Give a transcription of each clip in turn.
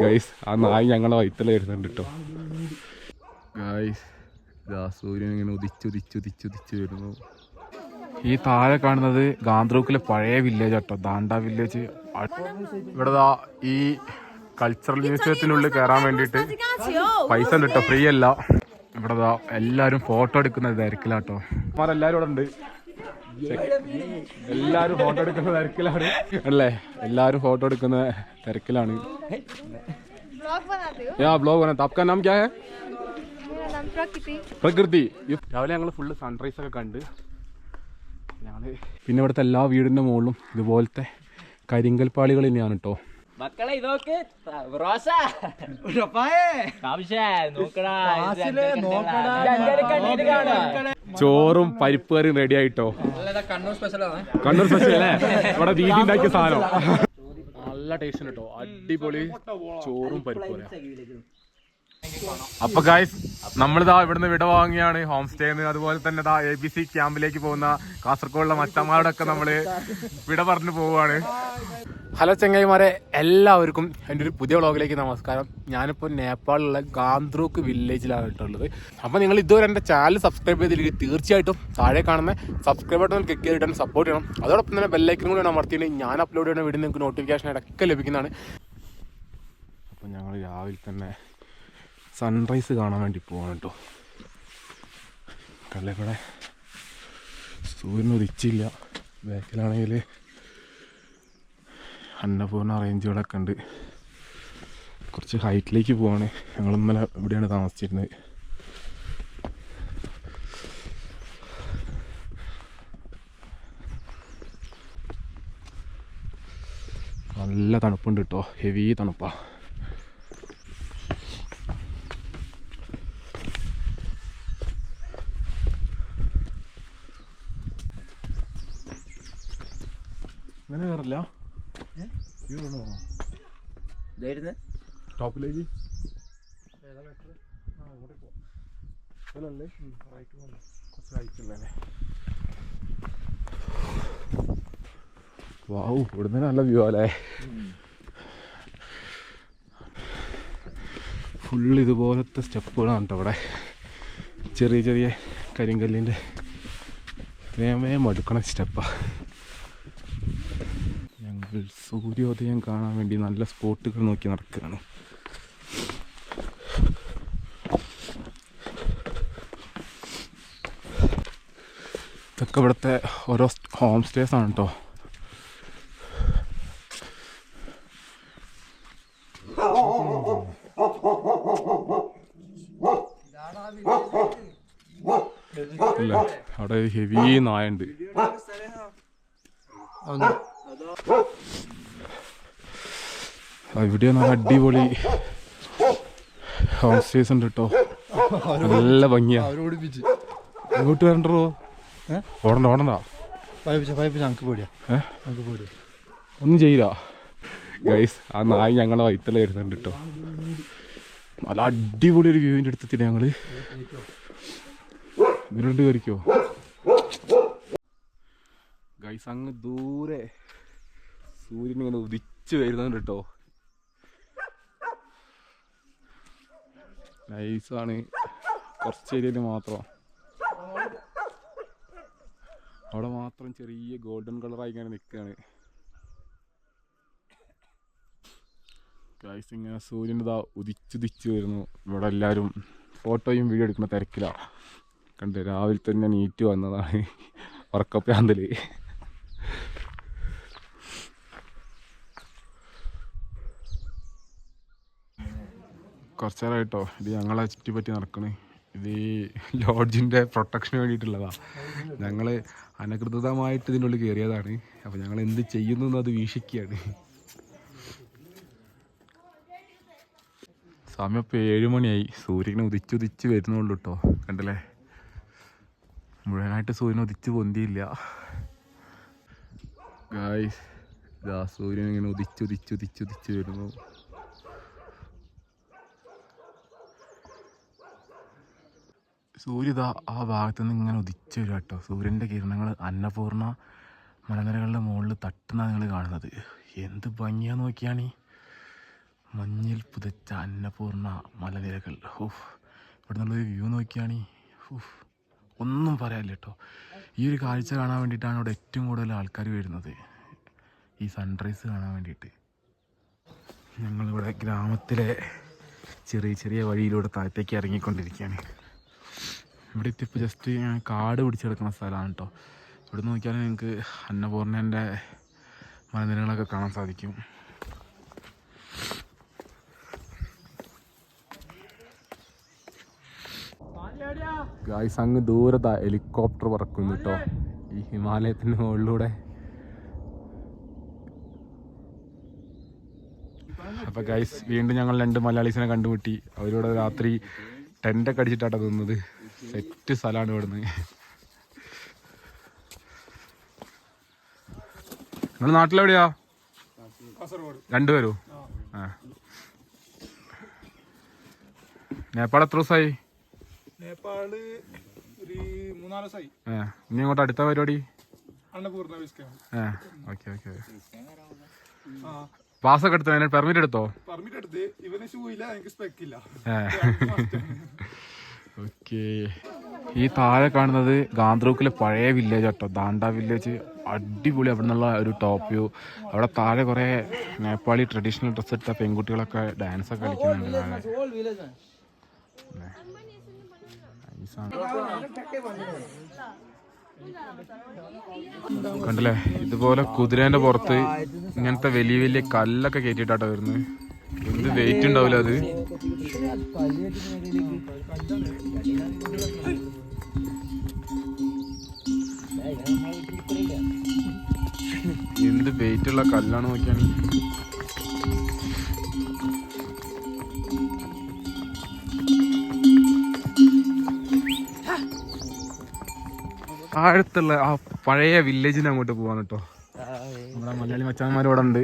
Guys ആ നായി ഞങ്ങളെ വൈത്തല വരുന്നുണ്ട് കേട്ടോ ഗൈസ് ഇതാ സൂര്യൻ ഇങ്ങനെ ഉദിച്ചുദിച്ചുദിച്ചുദിച്ച് വരുന്നു. ഈ താഴെ കാണുന്നത് ഗാന്ത്രൂക്കിലെ പഴയ വില്ലേജ് കേട്ടോ ദാണ്ട വില്ലേജ് ഇവിടെ ഈ കൾച്ചറൽ മ്യൂസിയത്തിനുള്ളിൽ കയറാൻ വേണ്ടിയിട്ട് പൈസ ഉണ്ട് കേട്ടോ ഫ്രീ അല്ല. ഇവിടെ ദാ എല്ലാരും ഫോട്ടോ എടുക്കുന്ന തിരക്കിലാട്ടോ എല്ലാരും ഇവിടെ ഉണ്ട്. എല്ലാരും ഫോട്ടോ എടുക്കുന്ന തിരക്കിലാണ്. അല്ലേ? എല്ലാരും ഫോട്ടോ എടുക്കുന്ന തിരക്കിലാണ്. ബ്ലോഗ് പ്രകൃതി. രാവിലെ ഞങ്ങൾ ഫുള്ള് സൺറൈസ് ഒക്കെ കണ്ട്. ഞങ്ങൾ പിന്നെ ഇവിടുത്തെ എല്ലാ വീടിന്റെ മുകളിലും ഇതുപോലത്തെ കരിങ്കൽപ്പാളികൾ തന്നെയാണ് കേട്ടോ മക്കളെ ഇതൊക്കെ റോസ ആവശ്യ നോക്കടാ ചോറും പരിപ്പ് കറിയും റെഡി ആയിട്ടോ? കണ്ണൂർ സ്പെഷ്യൽ അല്ലേ? ഇവിടെ വീട്ടിൽ ഉണ്ടാക്കിയ സാധനം. നല്ല ടേസ്റ്റ് ഉണ്ട് കേട്ടോ അടിപൊളി ചോറും പരിപ്പ് കറിയും. അപ്പൊ ഗായ്സ് നമ്മളിതാ ഇവിടുന്ന് വിട വാങ്ങിയാണ്. ഹോം സ്റ്റേന്ന് അതുപോലെ തന്നെ ദാ എ ബി സി ക്യാമ്പിലേക്ക് പോകുന്ന കാസർഗോഡുള്ള മച്ചന്മാരോടൊക്കെ നമ്മൾ വിട പറഞ്ഞു പോവാണ്. ഹലോ ചെങ്ങൈമാരെ എല്ലാവർക്കും എന്റെ ഒരു പുതിയ വ്ളോഗിലേക്ക് നമസ്കാരം. ഞാനിപ്പോൾ നേപ്പാളിലുള്ള ഗാന്ത്രൂക്ക് വില്ലേജിലാണ് കേട്ടുള്ളത് അപ്പോൾ നിങ്ങൾ ഇതുവരെ എന്റെ ചാനൽ സബ്സ്ക്രൈബ് ചെയ്തില്ലെങ്കിൽ തീർച്ചയായിട്ടും താഴെ കാണുന്ന സബ്സ്ക്രൈബ് ബട്ടൺ ക്ലിക്ക് ചെയ്തിട്ട് സപ്പോർട്ട് ചെയ്യണം. അതോടൊപ്പം തന്നെ ബെല്ലൈക്കനും കൂടി അമർത്തിയിട്ട് ഞാൻ അപ്ലോഡ് ചെയ്യുന്ന വീഡിയോ നിങ്ങൾക്ക് നോട്ടിഫിക്കേഷൻ ഇടയ്ക്ക് ലഭിക്കുന്നതാണ്. അപ്പോൾ ഞങ്ങൾ രാവിലെ തന്നെ സൺറൈസ് കാണാൻ വേണ്ടി പോവാണ് കേട്ടോ. കല്ല ഇവിടെ ഉദിച്ചില്ല ബാക്കിലാണെങ്കിൽ അന്നപൂർണ റേഞ്ചുകളൊക്കെ ഉണ്ട്. കുറച്ച് ഹൈറ്റിലേക്ക് പോവാണ്. ഞങ്ങൾ ഇന്നലെ ഇവിടെയാണ് താമസിച്ചിരുന്നത്. നല്ല തണുപ്പുണ്ട് കേട്ടോ. ഹെവി തണുപ്പാ അങ്ങനെ കയറില്ല ടോപ്പിലേക്ക് വാവു ഇവിടുന്ന് നല്ല വ്യൂ അല്ലേ ഫുൾ ഇതുപോലത്തെ സ്റ്റെപ്പുകളാണ് കേട്ടോ ഇവിടെ. ചെറിയ ചെറിയ കരിങ്കല്ലിന്റെ വേമയം വേഗം മടുക്കണ സ്റ്റെപ്പാണ് ഞങ്ങൾ സൂര്യോദയം കാണാൻ വേണ്ടി നല്ല സ്പോട്ടുകൾ നോക്കി നടക്കുകയാണ്. ഇതൊക്കെ ഇവിടുത്തെ ഓരോ ഹോം സ്റ്റേസ് ആണ് കേട്ടോ ഇല്ല അവിടെ ഹെവി നായുണ്ട്. ഇവിടെ നല്ല അടിപൊളി ഹോം സ്റ്റേസ് ഉണ്ട് കേട്ടോ നല്ല ഭംഗിയാ. ഇങ്ങോട്ട് വരണ്ടോ ഓടണ്ട ഓടണ്ട. ഒന്നും ചെയ്യില്ല. ഗൈസ് ആ നായി ഞങ്ങളെ വൈത്തല വരുന്നുണ്ട് കേട്ടോ നല്ല അടിപൊളി ഒരു വ്യൂവിന്റെ അടുത്തെത്തില്ല ഞങ്ങൾ? ഇതിനോട് കയറിക്കോ ഗൈസ് അങ്ങ് ദൂരെ സൂര്യൻ ഇങ്ങനെ ഉദിച്ചു വരുന്നുണ്ട് കേട്ടോ നൈസാണ്. കുറച്ച് ഏരിയയിൽ മാത്രം. അവിടെ മാത്രം ചെറിയ ഗോൾഡൻ കളറായി ഇങ്ങനെ നിൽക്കുകയാണ് ഗൈസ് ഇങ്ങനെ സൂര്യൻ ഇതാ ഉദിച്ചുദിച്ച് വരുന്നു. ഇവിടെ എല്ലാവരും ഫോട്ടോയും വീഡിയോ എടുക്കുന്ന തിരക്കിലാണ് കണ്ട് രാവിലെ തന്നെ നീറ്റ് വന്നതാണ്. ഉറക്കപ്രാന്തൽ കുറച്ചേരായിട്ടോ. ഇത് ഞങ്ങളെ ചുറ്റിപ്പറ്റി നടക്കണേ. ഇത് ഈ ലോഡ്ജിന്റെ പ്രൊട്ടക്ഷന് വേണ്ടിയിട്ടുള്ളതാണ് ഞങ്ങൾ അനധികൃതമായിട്ട് ഇതിന്റെ ഉള്ളിൽ കയറിയതാണ് അപ്പോൾ ഞങ്ങൾ എന്ത് ചെയ്യുന്നു എന്നത് വീക്ഷിക്കുകയാണ്. സമയം ഇപ്പോൾ ഏഴ് മണിയായി. സൂര്യനെ ഉദിച്ചുദിച്ച് വരുന്നുള്ളൂ കേട്ടോ കണ്ടല്ലേ? മുഴുവനായിട്ട് സൂര്യൻ ഉദിച്ച് പൊന്തിയില്ല. ഗായ്സ് ഇതാ സൂര്യൻ ഇങ്ങനെ ഉദിച്ചുദിച്ചുദിച്ചുദിച്ച് വരുന്നു. സൂര്യ ഇതാ ആ ഭാഗത്ത് നിന്ന് ഇങ്ങനെ ഉദിച്ചു കേട്ടോ സൂര്യന്റെ കിരണങ്ങൾ അന്നപൂർണ മലനിരകളുടെ മുകളിൽ തട്ടുന്ന നിങ്ങൾ കാണുന്നത്. എന്ത് ഭംഗിയാ നോക്കിയാണീ. മഞ്ഞിൽ പുതച്ച അന്നപൂർണ മലനിരകൾ. ഹൂഫ്. ഇവിടെ വ്യൂ നോക്കിയാണ്. ഹൂഫ്. ഒന്നും പറയാല്ല കേട്ടോ ഈ ഒരു കാഴ്ച കാണാൻ വേണ്ടിയിട്ടാണ് ഇവിടെ ഏറ്റവും കൂടുതൽ ആൾക്കാർ വരുന്നത്. ഈ സൺറൈസ് കാണാൻ വേണ്ടിയിട്ട്. ഞങ്ങളിവിടെ ഗ്രാമത്തിലെ ചെറിയ ചെറിയ വഴിയിലൂടെ താഴത്തേക്ക് ഇറങ്ങിക്കൊണ്ടിരിക്കുകയാണ്. ഇവിടെ എത്തിയപ്പോൾ ജസ്റ്റ് ഞാൻ കാട് പിടിച്ചെടുക്കുന്ന സ്ഥലമാണ് കേട്ടോ ഇവിടെ നോക്കിയാൽ നിങ്ങൾക്ക് അന്നപൂർണേന്റെ മലനിരകളൊക്കെ കാണാൻ സാധിക്കും. ഗായ്സ് അങ്ങ് ദൂരത്താ ഹെലികോപ്റ്റർ പറക്കുന്നു കേട്ടോ ഈ ഹിമാലയത്തിന്റെ മുകളിലൂടെ. അപ്പൊ ഗൈസ് വീണ്ടും ഞങ്ങൾ രണ്ട് മലയാളീസിനെ കണ്ടുമുട്ടി. അവരോട് രാത്രി ടെന്റൊക്കെ അടിച്ചിട്ടാണ് തിന്നത് സെറ്റ് സ്ഥലമാണ് ഇവിടുന്ന്. നിങ്ങൾ നാട്ടിലെവിടെയാ? രണ്ടുപേരോ? ആ. നേപ്പാൾ എത്ര ദിവസമായി? നേപ്പാൾ ഒരു മൂന്നാൽ ദിവസമായി ഏ ഇനി അങ്ങോട്ട് അടുത്ത പരിപാടി? ഏ ഓക്കെ ഓക്കെ. ആ. പാസ്സൊക്കെ എടുത്തോ? പെർമിറ്റ് എടുത്തോ? പെർമിറ്റ് എടുത്ത്. ഇവന് ഷൂ ഇല്ല എനിക്ക് സ്പെക്ക് ഇല്ല. ഓക്കെ. ഈ താഴെ കാണുന്നത് ഗാന്ത്രൂക്കിലെ പഴയ വില്ലേജ് കേട്ടോ ദാണ്ട വില്ലേജ് അടിപൊളി അവിടെ നിന്നുള്ള ഒരു ടോപ്പ് വ്യൂ അവിടെ താഴെ കുറേ നേപ്പാളി ട്രഡീഷണൽ ഡ്രസ്സ് എടുത്ത പെൺകുട്ടികളൊക്കെ ഡാൻസ് ഒക്കെ കളിക്കുന്നുണ്ട്. കണ്ടില്ലേ? ഇതുപോലെ കുതിരേന്റെ പുറത്ത് ഇങ്ങനത്തെ വലിയ വലിയ കല്ലൊക്കെ കയറ്റിട്ടാട്ടോ വരുന്നത്. എന്ത് വെയിറ്റ് ഉണ്ടാവില്ല അത്? എന്ത് വെയിറ്റ് ഉള്ള കല്ലാണ് നോക്കിയാണ്? താഴത്തുള്ള ആ പഴയ വില്ലേജിന് അങ്ങോട്ട് പോവാൻ കേട്ടോ. നമ്മുടെ മലയാളി മച്ചാന്മാരോടുണ്ട്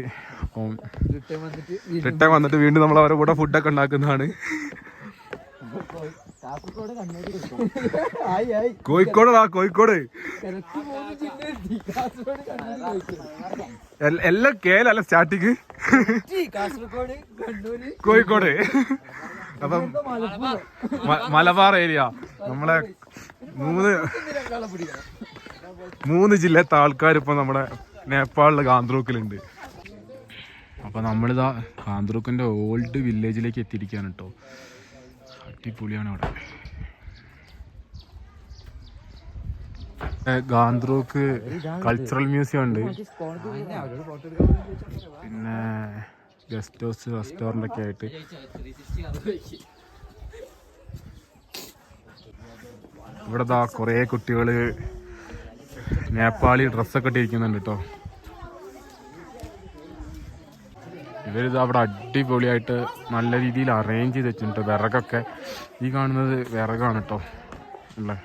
അപ്പം റിട്ടേൺ വന്നിട്ട് വീണ്ടും നമ്മൾ അവരുടെ കൂടെ ഫുഡൊക്കെ ഉണ്ടാക്കുന്നതാണ്. കോഴിക്കോടാ കോഴിക്കോട്. എല്ലാം കേലല്ല സ്റ്റാർട്ടിങ്. കണ്ണൂര്. കോഴിക്കോട്. അപ്പം മലബാർ ഏരിയ. നമ്മളെ മൂന്ന് മൂന്ന് ജില്ലത്തെ ആൾക്കാർ ഇപ്പൊ നമ്മുടെ നേപ്പാളിലെ ഗാന്ത്രൂക്കിലുണ്ട്. അപ്പൊ നമ്മളിതാ ഗാന്ത്രൂക്കിന്റെ ഓൾഡ് വില്ലേജിലേക്ക് എത്തിയിരിക്കുകയാണ് കേട്ടോ. അടിപൊളിയാണ് അവിടെ. ഗാന്ധ്രൂക്ക് കൾച്ചറൽ മ്യൂസിയം ഉണ്ട്. പിന്നെ ഗസ്റ്റ് ഹൗസ് റെസ്റ്റോറന്റ് ഒക്കെ ആയിട്ട്. ഇവിടെ ദാ കുറേ കുട്ടികൾ നേപ്പാളി ഡ്രസ്സൊക്കെ ഇട്ടിരിക്കുന്നുണ്ട് കേട്ടോ. ഇവരിത് അവിടെ അടിപൊളിയായിട്ട് നല്ല രീതിയിൽ അറേഞ്ച് ചെയ്ത് വെച്ചിട്ടുണ്ട് വിറകൊക്കെ ഈ കാണുന്നത് വിറകാണ് കേട്ടോ അല്ലേ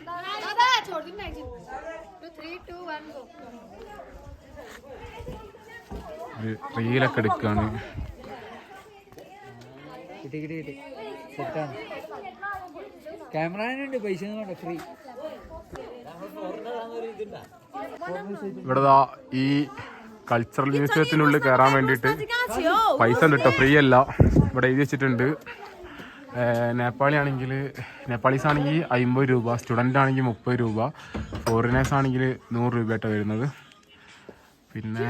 റീലൊക്കെ എടുക്കാണ്. ഇവിടെ ഈ കൾച്ചറൽ മ്യൂസിയത്തിനുള്ളിൽ കയറാൻ വേണ്ടിയിട്ട് പൈസ ഉണ്ട് കേട്ടോ ഫ്രീ അല്ല. ഇവിടെ എഴുതി വെച്ചിട്ടുണ്ട്. നേപ്പാളിയാണെങ്കിൽ നേപ്പാളി ആണെങ്കിൽ നേപ്പാളീസ് ആണെങ്കിൽ അമ്പത് രൂപ സ്റ്റുഡന്റ് ആണെങ്കിൽ മുപ്പത് രൂപ ഫോറിനേഴ്സ് ആണെങ്കിൽ നൂറ് രൂപയായിട്ട് വരുന്നത്. പിന്നെ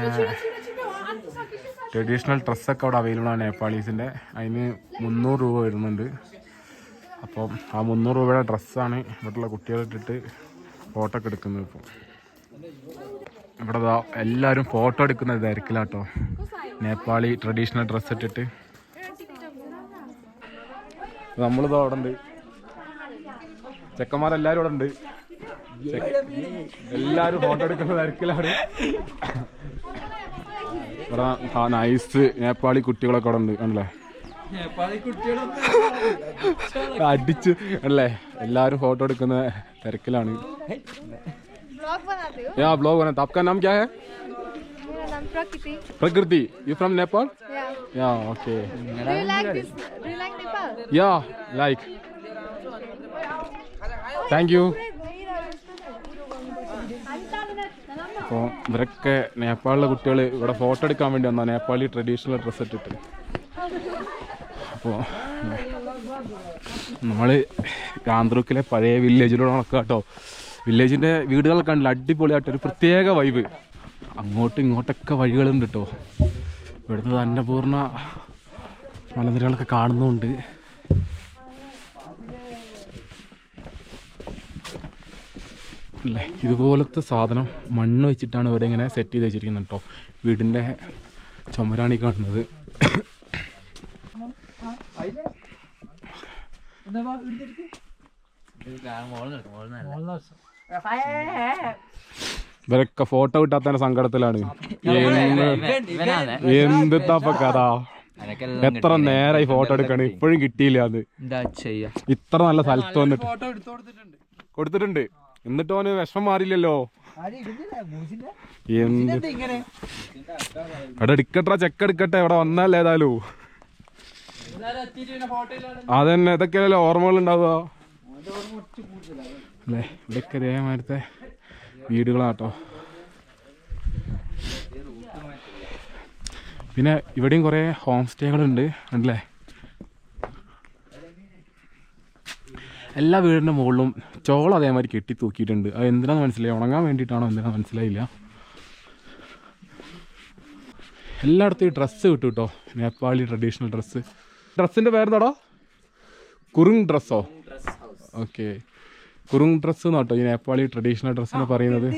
ട്രഡീഷണൽ ഡ്രസ്സൊക്കെ അവിടെ അവൈലബിൾ ആണ് നേപ്പാളീസിന്റെ. അതിന് മുന്നൂറ് രൂപ വരുന്നുണ്ട്. അപ്പം ആ മുന്നൂറ് രൂപയുടെ ഡ്രസ്സാണ് ഇവിടെയുള്ള കുട്ടികളിട്ടിട്ട് ഫോട്ടോ ഒക്കെ എടുക്കുന്നത് ഇപ്പം. ഇവിടെ എല്ലാവരും ഫോട്ടോ എടുക്കുന്ന തിരക്കിലാട്ടോ. നേപ്പാളി ട്രഡീഷണൽ ഡ്രസ്സ് ഇട്ടിട്ട്. നമ്മളിതോ അവിടെ ഉണ്ട് ചെക്കന്മാരെല്ലാരും ഇവിടെ ഉണ്ട് എല്ലാരും ഫോട്ടോ എടുക്കുന്ന തിരക്കിലാണ്. ഇവിടെ നൈസ് നേപ്പാളി കുട്ടികളൊക്കെ അവിടെ ഉണ്ട് ആണല്ലേ അടിച്ച് അല്ലേ എല്ലാരും ഫോട്ടോ എടുക്കുന്ന തിരക്കിലാണ്. ब्लॉग बनाते हो या ब्लॉग बना आपका नाम क्या है मेरा नाम प्रकृति प्रकृति you from Nepal yeah yeah okay do you like this do you like Nepal yeah like thank U അപ്പോൾ ഇവരൊക്കെ നേപ്പാളിലെ കുട്ടികൾ ഇവിടെ ഫോട്ടോ എടുക്കാൻ വേണ്ടി വന്നാ നേപ്പാളി ട്രഡീഷണൽ ഡ്രസ്സ് ഇട്ടിട്ട് അപ്പോൾ നമ്മൾ ഗാന്ത്രൂക്കിലെ പഴയ വില്ലേജിലൂടെ നടക്കുക കേട്ടോ വില്ലേജിന്റെ വീടുകളൊക്കെ ഉണ്ടല്ലോ അടിപൊളിയായിട്ട് ഒരു പ്രത്യേക വൈബ് അങ്ങോട്ടും ഇങ്ങോട്ടൊക്കെ വഴികളുണ്ട് കേട്ടോ ഇവിടുത്തെ അന്നപൂർണ മലനിരകളൊക്കെ കാണുന്നുണ്ട്. അല്ലേ? ഇതുപോലത്തെ സാധനം മണ്ണ് വെച്ചിട്ടാണ് ഇവിടെ ഇങ്ങനെ സെറ്റ് ചെയ്ത് വെച്ചിരിക്കുന്നത് കേട്ടോ വീടിന്റെ ചുമരാണി കാണുന്നത്. ഇവരൊക്കെ ഫോട്ടോ കിട്ടാത്തതിന്റെ സങ്കടത്തിലാണ്. എന്തിത്താപ്പ കഥ? എത്ര നേരായി ഫോട്ടോ എടുക്കണ്. ഇപ്പോഴും കിട്ടിയില്ല അത്. എന്താ ചെയ്യാ? ഇത്ര നല്ല സ്ഥലത്ത് വന്നിട്ട്. ഫോട്ടോ എടുത്തു കൊടുത്തിട്ടുണ്ട്. കൊടുത്തിട്ടുണ്ട്. എന്നിട്ട് അവന് വിഷമം മാറിയില്ലല്ലോ. എന്ത്? എടുക്കട്ടെ ചെക്ക് എടുക്കട്ടെ. ഇവിടെ വന്നല്ലേ ഏതായാലും? അതന്നെ ഇതൊക്കെയല്ലേ ഓർമ്മകൾ ഉണ്ടാവുക? അല്ലേ? ഇവിടെയൊക്കെ ഇതേമാരത്തെ വീടുകളാട്ടോ. പിന്നെ ഇവിടെയും കുറേ ഹോം സ്റ്റേകളുണ്ട് ഉണ്ടല്ലേ എല്ലാ വീടിന്റെ മുകളിലും ചോളം അതേമാതിരി കെട്ടി തൂക്കിയിട്ടുണ്ട് അത് എന്തിനാന്ന് മനസ്സിലായി? ഉണങ്ങാൻ വേണ്ടിയിട്ടാണോ എന്തിനാ മനസ്സിലായില്ല. എല്ലായിടത്തും ഈ ഡ്രസ്സ് കിട്ടും കേട്ടോ നേപ്പാളി ട്രഡീഷണൽ ഡ്രസ്സ്. ഡ്രസ്സിന്റെ പേരെന്താടോ? കുറുങ് ഡ്രസ്സോ? ഓക്കെ. കുറുങ് ഡ്രസ്സ് എന്നാട്ടോ ഈ നേപ്പാളി ട്രഡീഷണൽ എന്ന് പറയുന്നത്.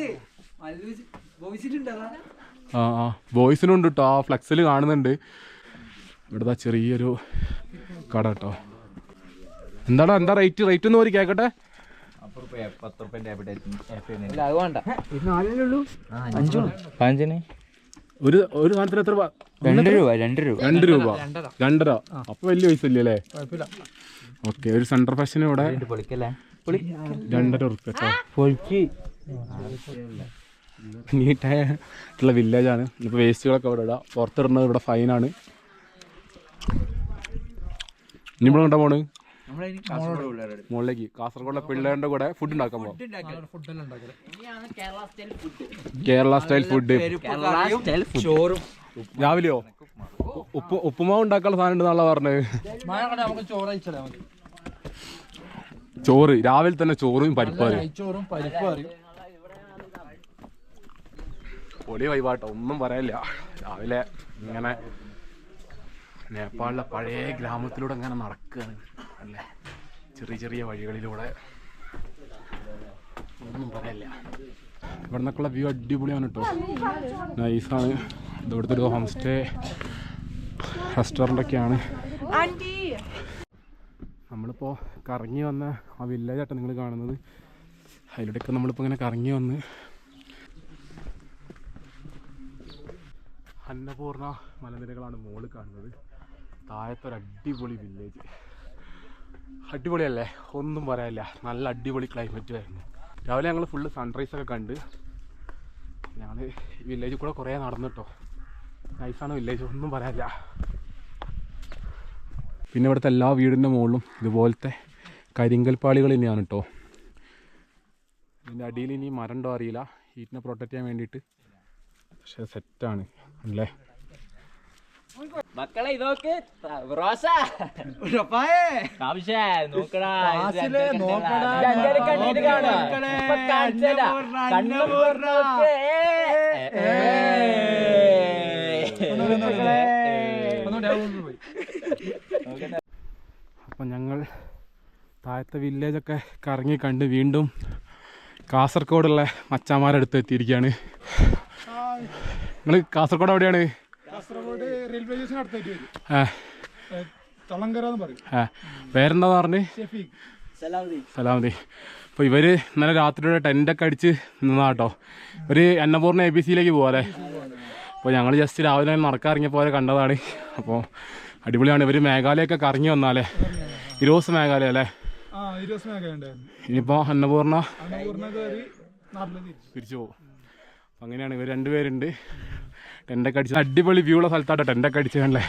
ആ ആ ബോയ്സിനുണ്ട് കേട്ടോ ആ ഫ്ലെക്സിൽ കാണുന്നുണ്ട്. ഇവിടുത്തെ ചെറിയൊരു കട കേട്ടോ എന്താടാ എന്താ റേറ്റ് റേറ്റ് ഒന്ന് പോയി കേക്കട്ടെ. ഒരു ഒരു സാധനത്തിന് എത്ര രൂപ? രണ്ട് രൂപ രണ്ട് രൂപ. രണ്ട് രൂപ. രണ്ടര. അപ്പൊ വലിയ പൈസ ഇല്ലേ ഓക്കെ ഒരു സെൻട്രൽ ഫാഷൻ ഇവിടെ. പൊളിക്കല്ലേ? രണ്ടര ഉറുപ്പ്യ നീറ്റായിട്ടുള്ള വില്ലേജാണ് ഇപ്പോൾ വേസ്റ്റുകളൊക്കെ അവിടെ ഇടാം. പുറത്തിടുന്നത് ഇവിടെ ഫൈനാണ് ഇനി ഇവിടെ കൊണ്ടാ പോണ് മുകളിലേക്ക് കാസർഗോഡിലെ പിള്ളേരുടെ കൂടെ ഫുഡ് ഉണ്ടാക്കാൻ പോകും കേരള സ്റ്റൈൽ ഫുഡ് ചോറും. രാവിലെയോ? ഉപ്പ് ഉപ്പുമാവ് ഉണ്ടാക്കാനുള്ള സാധനം ഉണ്ടെന്നാണല്ലോ പറഞ്ഞത്. ചോറ് ചോറ് രാവിലെ തന്നെ ചോറും പരിപ്പാറ് ചോറും പരിപ്പ് അറിയും. പൊളി വൈവാട്ടോ ഒന്നും പറയാനില്ല രാവിലെ ഇങ്ങനെ നേപ്പാളിലെ പഴയ ഗ്രാമത്തിലൂടെ ഇങ്ങനെ നടക്കുകയാണ് അല്ലേ? ചെറിയ ചെറിയ വഴികളിലൂടെ. ഒന്നും പറയല്ല. ഇവിടെ നിന്നൊക്കെയുള്ള വ്യൂ അടിപൊളിയാണ് കേട്ടോ. നൈസാണ് ഇവിടുത്തെ ഒരു ഹോം സ്റ്റേ റെസ്റ്റോറന്റൊക്കെയാണ് നമ്മളിപ്പോൾ കറങ്ങി വന്ന ആ വില്ലേജായിട്ട് നിങ്ങൾ കാണുന്നത്. അതിലൂടെയൊക്കെ നമ്മളിപ്പോൾ ഇങ്ങനെ കറങ്ങി വന്ന് അന്നപൂർണ മലനിരകളാണ് മോൾ കാണുന്നത്. താഴത്തെ ഒരു അടിപൊളി വില്ലേജ് അടിപൊളിയല്ലേ? ഒന്നും പറയാനില്ല. നല്ല അടിപൊളി ക്ലൈമറ്റ് ആയിരുന്നു. രാവിലെ ഞങ്ങൾ ഫുള്ള് സൺറൈസ് ഒക്കെ കണ്ട് ഞങ്ങൾ വില്ലേജിൽ കൂടെ കുറേ നടന്നിട്ടോ. നൈസാണ് വില്ലേജ് ഒന്നും പറയാനില്ല. പിന്നെ ഇവിടുത്തെ എല്ലാ വീടിന്റെ മുകളിലും ഇതുപോലത്തെ കരിങ്കൽപ്പാളികൾ തന്നെയാണ് കേട്ടോ ഇതിന്റെ അടിയിൽ ഇനി മരണ്ടോ ഉണ്ടോ അറിയില്ല. ഹീറ്റിനെ പ്രൊട്ടക്റ്റ് ചെയ്യാൻ വേണ്ടിയിട്ട്. പക്ഷേ സെറ്റാണ് അല്ലേ? മക്കളെ ഇതൊക്കെ റോസ. കാവശ്യ നോക്കടാ ക്ലാസ്സിൽ നോക്കടാ. കണ്ണിട്ട് കാണാ മക്കളെ, ഇപ്പൊ കാണിച്ചുതരാ. അന്നപൂർണ, കണ്ണ് തുറന്നോക്ക്. ഒന്നുകൂടി ആ ഊരിൽ പോയി അപ്പം ഞങ്ങൾ താഴത്തെ വില്ലേജൊക്കെ കറങ്ങി കണ്ട് വീണ്ടും കാസർഗോഡുള്ള മച്ചാമാരടുത്ത് എത്തിയിരിക്കുകയാണ്. നിങ്ങൾ കാസർഗോഡ് എവിടെയാണ്? കാസർഗോഡ് റെയിൽവേ സ്റ്റേഷൻ അടുത്തായിട്ട് വരും. പേരെന്താന്ന് പറഞ്ഞ്? സലാമതി അപ്പോൾ ഇവർ ഇന്നലെ രാത്രിയുടെ ടെന്റൊക്കെ അടിച്ച് നിന്നാട്ടോ ഒരു അന്നപൂർണ എ ബി സിയിലേക്ക് പോകാല്ലേ അപ്പോൾ ഞങ്ങൾ ജസ്റ്റ് രാവിലെ നടക്കാൻ ഇറങ്ങിയപ്പോൾ അവരെ കണ്ടതാണ്. അപ്പോൾ അടിപൊളിയാണ്. ഇവർ മേഘാലയൊക്കെ കറങ്ങി വന്നാലേ ഇരോസ് മേഘാലയ അല്ലേ? ആ അന്നപൂർണ? തിരിച്ചു പോകും. അങ്ങനെയാണ് ഇവർ രണ്ടുപേരുണ്ട്. ടെന്റൊക്കെ അടിച്ച് അടിപൊളി വ്യൂ ഉള്ള സ്ഥലത്താട്ടോ ടെന്റൊക്കെ അടിച്ച് കണ്ടേ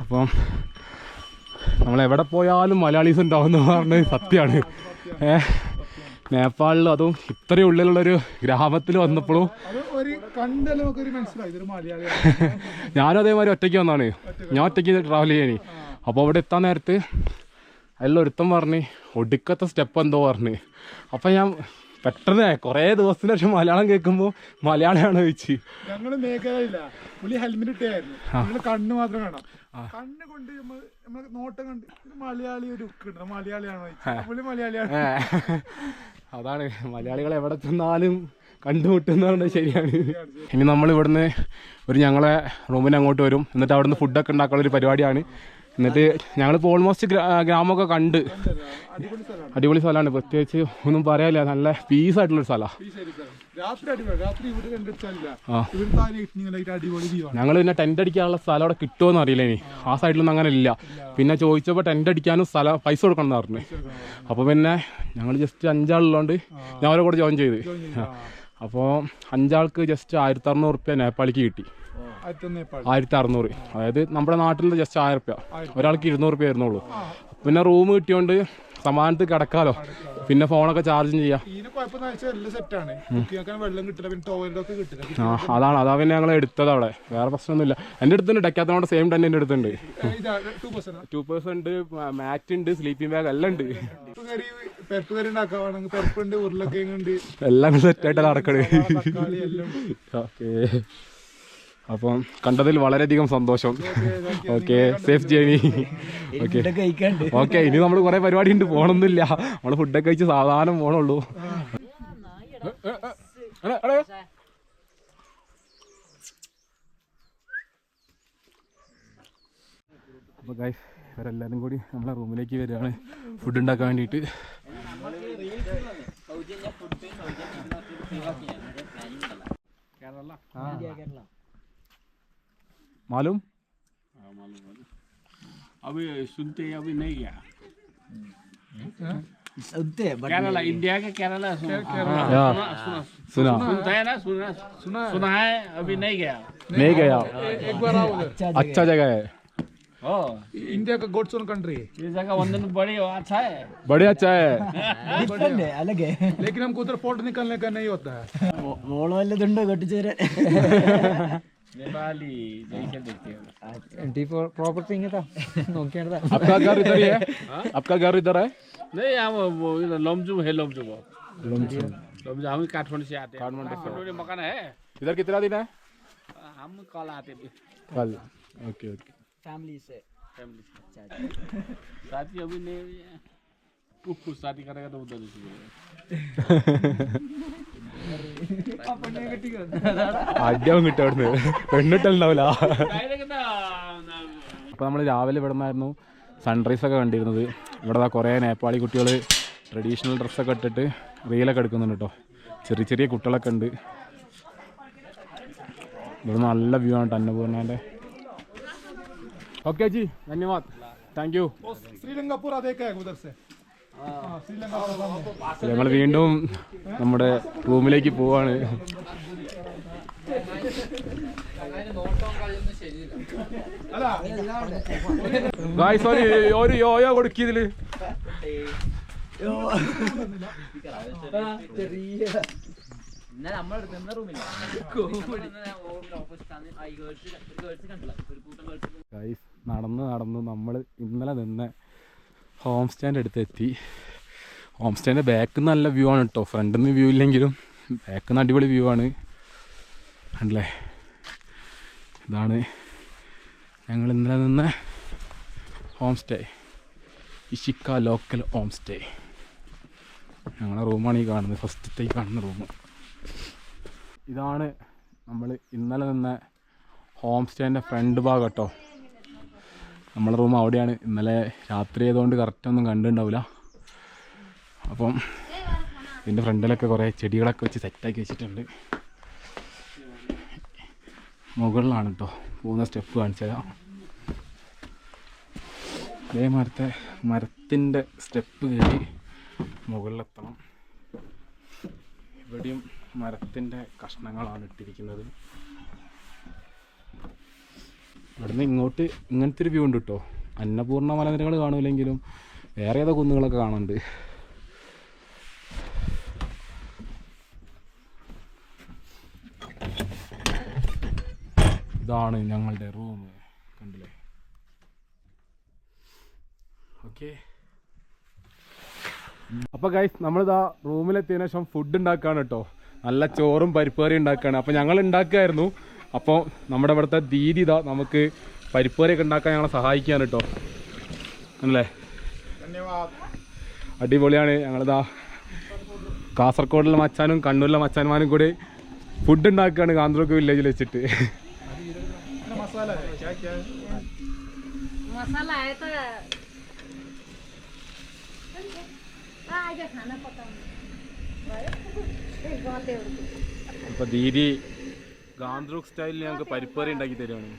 അപ്പം നമ്മൾ എവിടെ പോയാലും മലയാളീസ് ഉണ്ടാവും എന്ന് പറഞ്ഞത് സത്യമാണ്. ഏ? നേപ്പാളിലും അതും ഇത്രയും ഉള്ളിലുള്ളൊരു ഗ്രാമത്തിൽ വന്നപ്പോഴും ഞാനും അതേമാതിരി ഒറ്റയ്ക്ക് വന്നാണ്. ഞാൻ ഒറ്റയ്ക്ക് ട്രാവൽ ചെയ്യണി. അപ്പോൾ അവിടെ എത്താൻ നേരത്ത് അതിലൊരുത്തം പറഞ്ഞ് ഒടുക്കത്തെ സ്റ്റെപ്പ് എന്തോ പറഞ്ഞ്. അപ്പം ഞാൻ പെട്ടെന്ന് കുറേ ദിവസത്തിന് ശേഷം മലയാളം കേൾക്കുമ്പോൾ മലയാളമാണ് ചോദിച്ച്. ഞങ്ങൾ മേഖലയില്ല. പുള്ളി ഹെൽമെറ്റ് ഇട്ടായിരുന്നു കണ്ണ് മാത്രം കാണാം. കണ്ണ് കൊണ്ട് നമ്മൾ നോട്ടം കണ്ട് മലയാളി ഒരു മലയാളിയാണ്. പുള്ളി മലയാളിയാണ്. അതാണ്. മലയാളികൾ എവിടെ ചെന്നാലും കണ്ടുമുട്ടുന്നതാണ് ശരിയാണ്. ഇനി നമ്മൾ ഇവിടുന്ന് ഒരു ഞങ്ങളെ റൂമിന് അങ്ങോട്ട് വരും. എന്നിട്ട് അവിടുന്ന് ഫുഡൊക്കെ ഉണ്ടാക്കാനുള്ള ഒരു പരിപാടിയാണ്. എന്നിട്ട് ഞങ്ങളിപ്പോൾ ഓൾമോസ്റ്റ് ഗ്രാമമൊക്കെ കണ്ട്. അടിപൊളി സ്ഥലമാണ്. പ്രത്യേകിച്ച് ഒന്നും പറയാനില്ല. നല്ല പീസ് ആയിട്ടുള്ള സ്ഥലമാണ് ഞങ്ങൾ പിന്നെ ടെന്റ് അടിക്കാനുള്ള സ്ഥലം അവിടെ കിട്ടുമോന്ന് അറിയില്ല ഇനി. ആ സൈഡിലൊന്നും അങ്ങനെ ഇല്ല. പിന്നെ ചോദിച്ചപ്പോൾ ടെന്റ് അടിക്കാനും സ്ഥലം പൈസ കൊടുക്കണം എന്ന് പറഞ്ഞു. അപ്പോൾ പിന്നെ ഞങ്ങൾ ജസ്റ്റ് അഞ്ചാളുള്ളതുകൊണ്ട് ഞാൻ അവരെ കൂടെ ജോയിൻ ചെയ്ത്. അപ്പോൾ അഞ്ചാൾക്ക് ജസ്റ്റ് ആയിരത്തി അറുന്നൂറ് റുപ്യ നേപ്പാളിക്ക് കിട്ടി. ആയിരത്തി അറുന്നൂറ് അതായത് നമ്മുടെ നാട്ടിൽ ജസ്റ്റ് ആയിരം റുപ്യ. ഒരാൾക്ക് ഇരുന്നൂറ് റുപ്യ വരുന്നുള്ളൂ. പിന്നെ റൂം കിട്ടിയോണ്ട് സമാനത്ത് കിടക്കാലോ. പിന്നെ ഫോണൊക്കെ ചാർജും ചെയ്യാം. ആ അതാണ്. അതാ പിന്നെ ഞങ്ങൾ എടുത്തത് അവിടെ. വേറെ പ്രശ്നമൊന്നുമില്ല. എന്റെ അടുത്തുണ്ട് ഡെക്കാത്തോടെ സെയിം തന്നെ എന്റെ അടുത്തുണ്ട്. ടു പെർസെന്റ് പേഴ്സ് ഉണ്ട് മാറ്റ് ഉണ്ട് സ്ലീപ്പിംഗ് ബാഗ് എല്ലാം ഉണ്ട്. എല്ലാം സെറ്റ് ആയിട്ടാണ് സെറ്റായിട്ട് നടക്കണേ ഓക്കെ. അപ്പം കണ്ടതിൽ വളരെയധികം സന്തോഷം. Okay safe journey. ഓക്കെ. കഴിക്കാണ്ട്. ഓക്കെ ഇനി നമ്മൾ കുറെ പരിപാടി ഉണ്ട് പോകണമെന്നില്ല നമ്മൾ ഫുഡൊക്കെ കഴിച്ച് സാധാരണ പോകണുള്ളൂ അപ്പോൾ ഗൈസ് ഇവരെല്ലാവരും കൂടി നമ്മളെ റൂമിലേക്ക് വരികയാണ്. ഫുഡ് ഉണ്ടാക്കാൻ വേണ്ടിയിട്ട്. हाँ, मालूम? अभी सुनते अभी नहीं गया। सुनते केरला इंडिया केरला हाँ, हाँ, सुना। सुनता है ना सुना सुना सुना है अभी नहीं गया। नहीं गया। एक बार आओ अच्छा, अच्छा जगह है। इंडिया का कंट्री ये जगह वंदन बड़े अच्छा है। अच्छा है। डिफरेंट है अलग है। लेकिन हमको उधर फ़ोटो निकालने का नहीं होता है। वो वाले हाँ? आपका घर इधर है नहीं हम वो लोमजू है लोमजू वो। लोमजू। लोमजू हम काठमांडू से आते हैं। काठमांडू में मकान है। इधर कितना दिन है? हम कल आते थे कल। Okay okay. फैमिली से। फैमिली से। अच्छा शादी अभी नहीं हुई है। शादी करेगा तो उधर ही അടിയാവും കിട്ടും അവിടുന്ന്. പെണ്ണിട്ടുണ്ടാവില്ല അപ്പൊ നമ്മൾ രാവിലെ ഇവിടെ നിന്നായിരുന്നു സൺറൈസ് ഒക്കെ കണ്ടിരുന്നത്. ഇവിടെ കുറേ നേപ്പാളി കുട്ടികൾ ട്രഡീഷണൽ ഡ്രസ്സൊക്കെ ഇട്ടിട്ട് റീലൊക്കെ എടുക്കുന്നുണ്ട് കേട്ടോ ചെറിയ ചെറിയ കുട്ടികളൊക്കെ ഉണ്ട്. ഇവിടെ നല്ല വ്യൂ ആണ് അന്നപൂർണേന്റെ ഓക്കെ ജി ധന്യവാദ്. താങ്ക് യു ശ്രീരംഗപൂർ അതേക്കാ ഉദർസേ ഞങ്ങൾ വീണ്ടും നമ്മുടെ റൂമിലേക്ക് പോവാണ്. ഒരു യോയോ കൊടുക്കിയതിൽ നടന്ന് നടന്ന് നമ്മൾ ഇന്നലെ നിന്ന് ഹോം സ്റ്റാൻഡ് അടുത്ത് എത്തി ഹോം സ്റ്റാൻഡ് ബാക്ക് നല്ല വ്യൂ ആണ് കേട്ടോ ഫ്രണ്ടിൽ നിന്ന് വ്യൂ ഇല്ലെങ്കിലും ബാക്ക് നിന്ന് അടിപൊളി വ്യൂ ആണ്. അല്ലേ ഇതാണ് ഞങ്ങൾ ഇന്നലെ നിന്ന് home stay Ishika local home stay ഞങ്ങളുടെ റൂമാണ് ഈ കാണുന്നത്. ഫസ്റ്റത്തെ ഈ കാണുന്ന റൂം ഇതാണ് നമ്മൾ ഇന്നലെ നിന്ന ഹോം സ്റ്റേന്റെ ഫ്രണ്ട് ഭാഗം കേട്ടോ നമ്മളെ റൂം അവിടെയാണ്. ഇന്നലെ രാത്രി ആയതുകൊണ്ട് കറക്റ്റ് ഒന്നും കണ്ടിട്ടുണ്ടാവില്ല. അപ്പം ഇതിന്റെ ഫ്രണ്ടിലൊക്കെ കുറേ ചെടികളൊക്കെ വെച്ച് സെറ്റാക്കി വെച്ചിട്ടുണ്ട്. മുകളിലാണ് കേട്ടോ പോകുന്ന സ്റ്റെപ്പ് കാണിച്ചത് ഇതേ മരത്തെ മരത്തിന്റെ സ്റ്റെപ്പ് കയറി മുകളിലെത്തണം. ഇവിടെയും മരത്തിന്റെ കഷ്ണങ്ങളാണ് ഇട്ടിരിക്കുന്നത്. ഇവിടുന്ന് ഇങ്ങോട്ട് ഇങ്ങനത്തെ ഒരു വ്യൂ ഉണ്ട് കേട്ടോ അന്നപൂർണ മലനിരകൾ കാണൂലെങ്കിലും വേറെ ഏതോ കുന്നുകളൊക്കെ കാണുന്നുണ്ട് ഇതാണ് ഞങ്ങളുടെ റൂം കണ്ടില്ലേ? ഓക്കെ അപ്പൊ ഗൈസ് നമ്മളിതാ റൂമിലെത്തിയതിനു ശേഷം ഫുഡ് ഉണ്ടാക്കാണ് കേട്ടോ നല്ല ചോറും പരിപ്പേറി ഉണ്ടാക്കാണ്. അപ്പൊ ഞങ്ങൾ ഉണ്ടാക്കുമായിരുന്നു അപ്പോൾ നമ്മുടെ ഇവിടുത്തെ ദീദി ഇതാ നമുക്ക് പരിപ്പുവരെയൊക്കെ ഉണ്ടാക്കാൻ ഞങ്ങളെ സഹായിക്കാൻ കേട്ടോ. അല്ലേ? അടിപൊളിയാണ്. ഞങ്ങളിതാ കാസർഗോഡിലെ മച്ചാനും കണ്ണൂരിലെ മച്ചാന്മാരും കൂടി ഫുഡ് ഉണ്ടാക്കുകയാണ് കാന്തൂർക്ക് വില്ലേജിൽ വെച്ചിട്ട്. ഇപ്പൊ ദീദി ഗാന്ധർവ് സ്റ്റൈലിൽ ഞങ്ങൾക്ക് പരിപ്പറി ഉണ്ടാക്കി തരുവാണ്.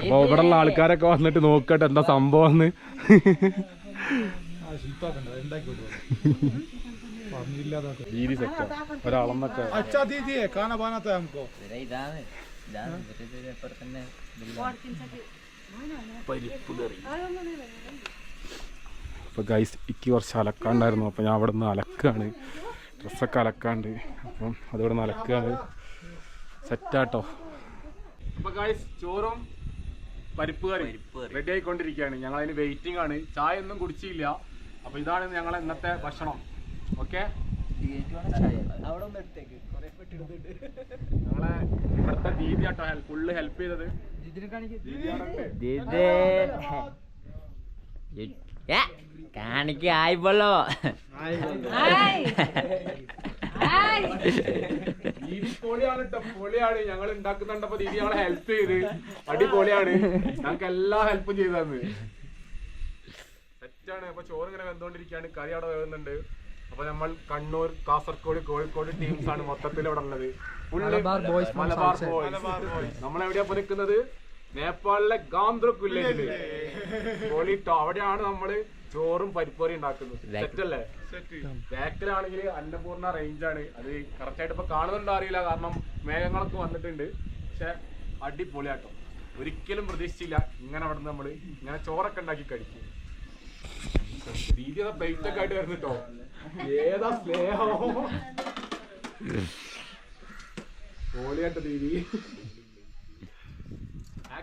അപ്പൊ ഇവിടെ ഉള്ള ആൾക്കാരൊക്കെ വന്നിട്ട് നോക്കട്ടെ എന്താ സംഭവം ദീദി അച്ഛാ കാണാ പരിപ്പ് കറി. ഇതാണ് ഇതാണ് ഇവരുടെ അപ്പുറം അപ്പൊ ഗൈസ് ഇക്ക് കുറച്ച് അലക്കാണ്ടായിരുന്നു. അപ്പൊ ഞാൻ അവിടെ നിന്ന് അലക്കാണ്. ഡ്രസ്സൊക്കെ അലക്കാണ്ട്. അപ്പം അതിവിടെ നിന്ന് അലക്കാണ്. സെറ്റാട്ടോ അപ്പോൾ ഗൈസ് ചോറും പരിപ്പ് കറി റെഡി ആയിക്കൊണ്ടിരിക്കുകയാണ്. ഞങ്ങൾ അതിന് വെയിറ്റിംഗ് ആണ്. ചായ ഒന്നും കുടിച്ചില്ല. അപ്പോൾ ഇതാണ് ഞങ്ങളെ ഇന്നത്തെ ഭക്ഷണം. ഓക്കെ ഞങ്ങളെ ഇവിടുത്തെ ദീദി ആട്ടോ. ഫുള്ള് ഹെൽപ്പ് ചെയ്തത്. കാണിക്ക്. ആയിപ്പോളോ ദീദി പൊളിയാണ് ട്ടോ, പൊളിയാണ്. ഞങ്ങൾ ഉണ്ടാക്കുന്നുണ്ടപ്പോ ദീദി ഞങ്ങളെ ഹെൽപ്പ് ചെയ്ത്. അടിപൊളിയാണ്. ഞങ്ങൾക്ക് എല്ലാ ഹെൽപ്പും ചെയ്തു തന്ന്. സെറ്റാണ് അപ്പൊ ചോറ് ഇങ്ങനെ വെന്തോണ്ടിരിക്കുകയാണ് കറി അവിടെ വേകുന്നുണ്ട് അപ്പൊ നമ്മൾ കണ്ണൂർ കാസർഗോഡ് കോഴിക്കോട് ടീംസ് ആണ് മൊത്തത്തിൽ ഇവിടെ ഉള്ളത് മലബാർ ബോയ്സ് മലബാർ ബോയ്സ് നമ്മളെവിടെയാ നിൽക്കുന്നത് നേപ്പാളിലെ ഗാന്ത്രുക് വില്ലേജിൽ കോളിട്ടോ അവിടെയാണ് നമ്മൾ ചോറും പരിപ്പറി ഉണ്ടാക്കുന്നത്. സെറ്റല്ലേ? ബാക്കിലാണെങ്കിൽ അന്നപൂർണ റേഞ്ച് ആണ് അത് കറക്റ്റ് ആയിട്ട് ഇപ്പൊ കാണുന്നുണ്ടോ അറിയില്ല. കാരണം മേഘങ്ങളൊക്കെ വന്നിട്ടുണ്ട്. പക്ഷെ അടിപൊളിയാട്ടോ. ഒരിക്കലും പ്രതീക്ഷിച്ചില്ല ഇങ്ങനെ അവിടെ നമ്മൾ ഇങ്ങനെ ചോറൊക്കെ ഉണ്ടാക്കി കഴിക്കും. ദീദി പ്ലേറ്റ് ഒക്കെ ആയിട്ട് വരുന്നിട്ടോ ഏതാ സ്നേഹമോ പൊളിയാട്ടോ ദീദി.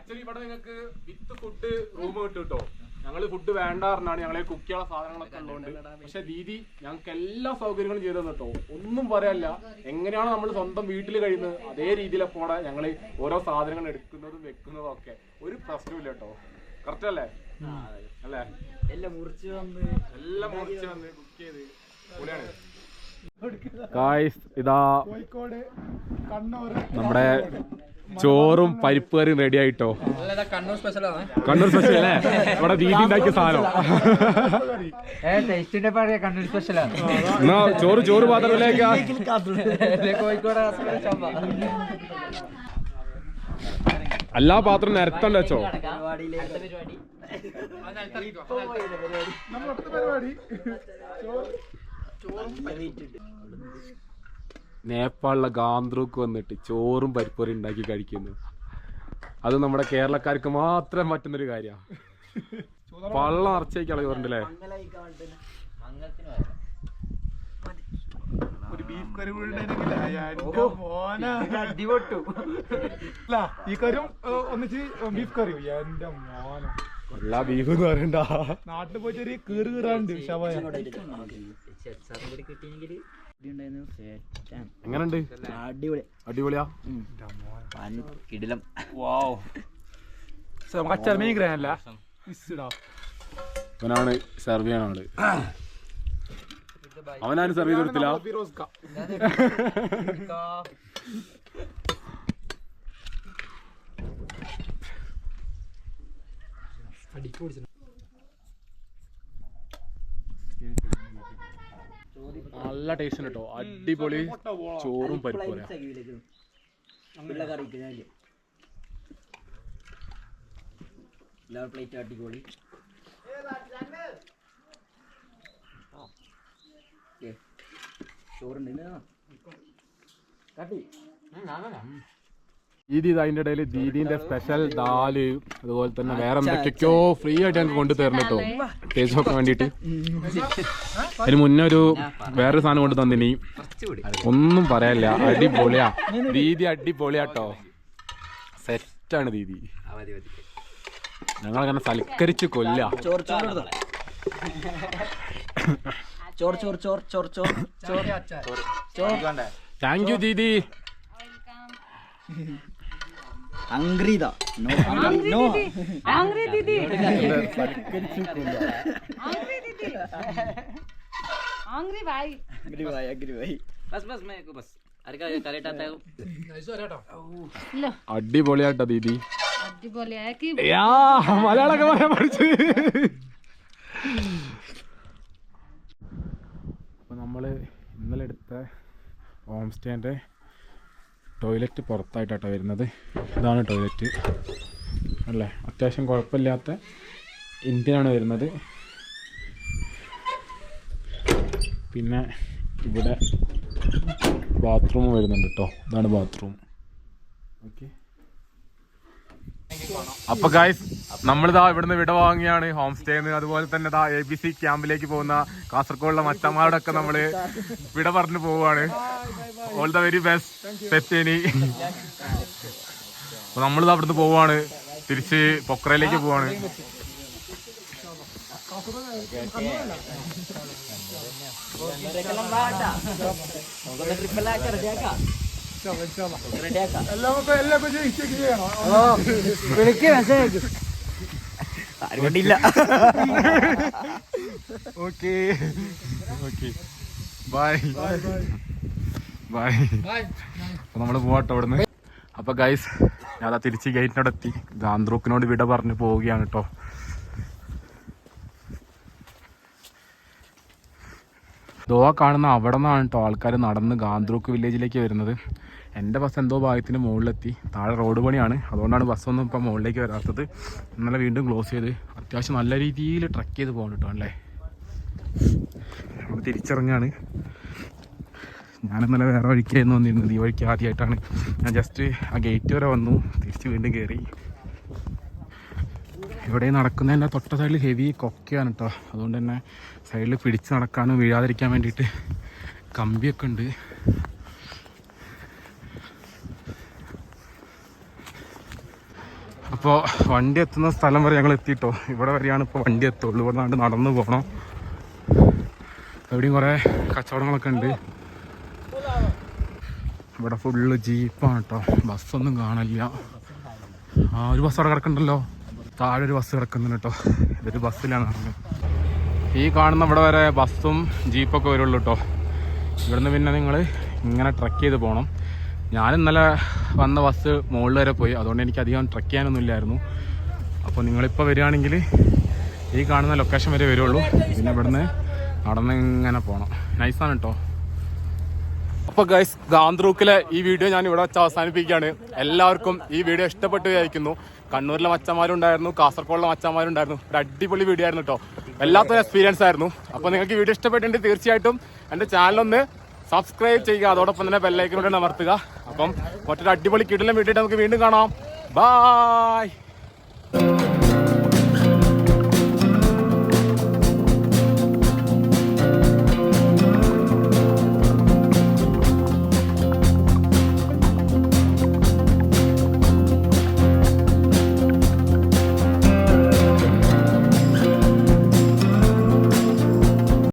ആക്ച്വലി ഇവിടെ നിങ്ങൾക്ക് വിത്ത് ഫുഡ് റൂം കിട്ടും കേട്ടോ ഞങ്ങൾ ഫുഡ് വേണ്ട പറഞ്ഞാണ് ഞങ്ങളെ കുക്ക് ചെയ്യാനുള്ള സാധനങ്ങളൊക്കെ ഉള്ളതുകൊണ്ട്. പക്ഷെ ദീദി ഞങ്ങൾക്ക് എല്ലാ സൗകര്യങ്ങളും ചെയ്തു തന്നിട്ടോ. കേട്ടോ ഒന്നും പറയാനില്ല എങ്ങനെയാണ് നമ്മൾ സ്വന്തം വീട്ടിൽ കഴിയുന്നത് അതേ രീതിയിലപ്പോൾ ഞങ്ങൾ ഓരോ സാധനങ്ങൾ എടുക്കുന്നതും വെക്കുന്നതും ഒക്കെ. ഒരു പ്രശ്നമില്ല കേട്ടോ കറക്റ്റ് അല്ലേ? അല്ലേ? എല്ലാം മുറിച്ച് വന്ന് എല്ലാം മുറിച്ച് വന്ന് കുക്ക് ചെയ്ത് പൊളിയാണ്. ഗായ്സ് ഇതാ കോഴിക്കോട് കണ്ണൂർ നമ്മുടെ ചോറും പരിപ്പ് കറിയും റെഡി ആയിട്ടോ? കണ്ണൂർ സ്പെഷ്യൽ അല്ലേ? ഇവിടെ ദീദി ഉണ്ടാക്കിയ സാധനം. എന്നാ ചോറ് ചോറ് പാത്രത്തിലേക്ക് എല്ലാ പാത്രം നിരത്തണ്ട വെച്ചോ അടുത്ത പരിപാടി. നേപ്പാളിലെ ഗാന്ത്രൂക്ക് വന്നിട്ട് ചോറും പരിപ്പൊറി ഉണ്ടാക്കി കഴിക്കുന്നു. അത് നമ്മുടെ കേരളക്കാർക്ക് മാത്രം പറ്റുന്നൊരു കാര്യമാണ്. പള്ളം നിറച്ചേക്ക് പറയാം ഒരു ബീഫ് കറി. അല്ല ഈ ഒന്നിച്ച് ബീഫ് കറിയും എന്റെ മോനെ. എല്ലാ ബീഫ് എന്ന് പറയണ്ട. നാട്ടിൽ പോയിട്ട് ഒരു കീറ് കീറാണ്ട് ശവയ. കിട്ടിയെങ്കിൽ അടിപൊളി. അടിപൊളിയാ? മീൻ ഗ്രാനല്ല അവനാണ് സെർവ് ചെയ്യണ ആൾ അവനാരും സെർവ് ചെയ്ത് കൊടുത്തില്ല ഫിറോസ് നല്ല ടേസ്റ്റ് കേട്ടോ അടിപൊളി ചോറും പരിപ്പും പ്ലേറ്റ് അടിപൊളി. ചോറുണ്ട് കാട്ടി. ദീദി ഇത് അതിന്റെ ഇടയിൽ ദീദിന്റെ സ്പെഷ്യൽ ദാൽ അതുപോലെ തന്നെ വേറെ എന്തൊക്കെയോ ഫ്രീ ആയിട്ട് ഞങ്ങൾക്ക് കൊണ്ടു തരണം കേട്ടോ. ടേസ്റ്റ് നോക്കാൻ വേണ്ടിട്ട് അതിന് മുന്നേ ഒരു വേറൊരു സാധനം കൊണ്ട് തന്നിനി. ഒന്നും പറയാനില്ല അടിപൊളിയാ. ദീദി അടിപൊളിയാട്ടോ. സെറ്റാണ് ദീദി. ഞങ്ങളങ്ങനെ സൽക്കരിച്ച് കൊല്ല. ചോറ് ചോറ് ചോറ് ചോർ ചോർ ചോർ താങ്ക് യു ദീദി. Didi. Didi. Bhai. അഗ്രി ഭായി. അഗ്രി ഭായി ബസ് ബസ് മേ ബസ്. അരക്കാ കറക്റ്റ് ആത്താ लो അടിപൊളിയാട്ടോ ദീദി. യാ മലയാളമൊക്കെ പറയാൻ പഠിച്ച്. അപ്പോൾ നമ്മൾ ഇന്നലെ എടുത്ത ഹോം സ്റ്റേന്റെ ടോയ്ലറ്റ് പുറത്തായിട്ടാട്ടോ വരുന്നത്. ഇതാണ് ടോയ്ലറ്റ്. അല്ലേ? അത്യാവശ്യം കുഴപ്പമില്ലാത്ത ഇന്ത്യനാണ് വരുന്നത്. പിന്നെ ഇവിടെ ബാത്റൂം വരുന്നുണ്ട് കേട്ടോ ഇതാണ് ബാത്റൂം ഓക്കെ. അപ്പൊ ഗായ്സ് നമ്മളിതാ ഇവിടുന്ന് വിട വാങ്ങിയാണ്. ഹോം സ്റ്റേന്ന് അതുപോലെ തന്നെ ഇതാ എ ബി സി ക്യാമ്പിലേക്ക് പോകുന്ന കാസർഗോഡുള്ള മച്ചന്മാരോടൊക്കെ നമ്മൾ വിട പറഞ്ഞു പോവാണ്. ഓൾ ദ വെരി ബെസ്റ്റ് തെറ്റേനി അപ്പൊ നമ്മളിതാ അവിടുന്ന് പോവാണ്. തിരിച്ച് പൊക്രയിലേക്ക് പോവാണ്. എല്ലാവർക്കും എല്ലാം ചെക്ക് ചെയ്യണം. അറിയണ്ടില്ല ഓക്കെ ഓക്കെ ബൈ ബൈ അപ്പൊ നമ്മൾ പോവാട്ടോ അവിടുന്ന്. അപ്പൊ ഗൈസ് ഞാൻ തിരിച്ച് ഗേറ്റിനോട് എത്തി ഗാന്ത്രൂക്കിനോട് വിട പറഞ്ഞു പോവുകയാണ് കേട്ടോ ദോവ കാണുന്ന അവിടെ നിന്നാണ് കേട്ടോ ആൾക്കാർ നടന്ന് ഗാന്ത്രൂക്ക് വില്ലേജിലേക്ക് വരുന്നത്. എന്റെ ബസ് എന്തോ ഭാഗത്തിന് മുകളിലെത്തി. താഴെ റോഡ് പണിയാണ്. അതുകൊണ്ടാണ് ബസ്സൊന്നും ഇപ്പം മുകളിലേക്ക് വരാത്തത്. ഇന്നലെ വീണ്ടും ക്ലോസ് ചെയ്ത്. അത്യാവശ്യം നല്ല രീതിയിൽ ട്രക്ക് ചെയ്ത് പോകണം കേട്ടോ അല്ലേ? നമ്മൾ തിരിച്ചിറങ്ങാണ്. ഞാനിന്നലെ വേറെ വഴിക്കായിരുന്നു വന്നിരുന്നത്. ഈ വഴിക്ക് ആദ്യമായിട്ടാണ്. ഞാൻ ജസ്റ്റ് ആ ഗേറ്റ് വരെ വന്നു. തിരിച്ച് വീണ്ടും കയറി ഇവിടെ നടക്കുന്നതിന്റെ തൊട്ട സൈഡിൽ ഹെവി കൊക്കയാണ് കേട്ടോ അതുകൊണ്ട് തന്നെ സൈഡിൽ പിടിച്ച് നടക്കാനും വീഴാതിരിക്കാൻ വേണ്ടിയിട്ട് കമ്പിയൊക്കെ ഉണ്ട്. അപ്പോൾ വണ്ടി എത്തുന്ന സ്ഥലം വരെ ഞങ്ങൾ എത്തിയിട്ടോ ഇവിടെ വരെയാണ് ഇപ്പോൾ വണ്ടി എത്തുള്ളൂ. ഇവിടെ നിന്നാണ്ട് നടന്നു പോകണം എവിടെയും കുറേ കച്ചവടങ്ങളൊക്കെ ഉണ്ട്. ഇവിടെ ഫുള്ള് ജീപ്പാണ് കേട്ടോ ബസ്സൊന്നും കാണില്ല. ആ ഒരു ബസ് അവിടെ കിടക്കണ്ടല്ലോ? താഴെ ഒരു ബസ് കിടക്കുന്നുണ്ട് കേട്ടോ ഇതൊരു ബസ്സിലാണ് നടന്നത്. ഈ കാണുന്ന ഇവിടെ വരെ ബസ്സും ജീപ്പൊക്കെ വരുള്ളൂ കേട്ടോ ഇവിടുന്ന് പിന്നെ നിങ്ങൾ ഇങ്ങനെ ട്രക്ക് ചെയ്ത് പോകണം ഞാൻ ഇന്നലെ വന്ന ബസ് മുകളിൽ വരെ പോയി. അതുകൊണ്ട് എനിക്ക് അധികം ട്രക്ക് ചെയ്യാനൊന്നും ഇല്ലായിരുന്നു. അപ്പോൾ നിങ്ങളിപ്പോൾ വരികയാണെങ്കിൽ ഈ കാണുന്ന ലൊക്കേഷൻ വരെ വരുള്ളൂ. പിന്നെ ഇവിടുന്ന് നടന്ന് ഇങ്ങനെ പോകണം നൈസാണ് കേട്ടോ അപ്പോൾ ഗൈസ് ഗാന്ത്രൂക്കിലെ ഈ വീഡിയോ ഞാൻ ഇവിടെ വെച്ച് അവസാനിപ്പിക്കുകയാണ്. എല്ലാവർക്കും ഈ വീഡിയോ ഇഷ്ടപ്പെട്ടു വിചാരിക്കുന്നു. കണ്ണൂരിലെ മച്ചന്മാരുണ്ടായിരുന്നു കാസർഗോഡിലെ മച്ചന്മാരുണ്ടായിരുന്നു. ഒരു അടിപൊളി വീഡിയോ ആയിരുന്നു കേട്ടോ വല്ലാത്തൊരു എക്സ്പീരിയൻസ് ആയിരുന്നു. അപ്പോൾ നിങ്ങൾക്ക് വീഡിയോ ഇഷ്ടപ്പെട്ടിട്ടുണ്ട് തീർച്ചയായിട്ടും എന്റെ ചാനലൊന്ന് സബ്സ്ക്രൈബ് ചെയ്യുക. അതോടൊപ്പം തന്നെ ബെല്ലൈക്കനോട് അമർത്തുക. അപ്പം മറ്റൊരു അടിപൊളി കിടിലം വീട്ടിട്ട് നമുക്ക് വീണ്ടും കാണാം. ബായ്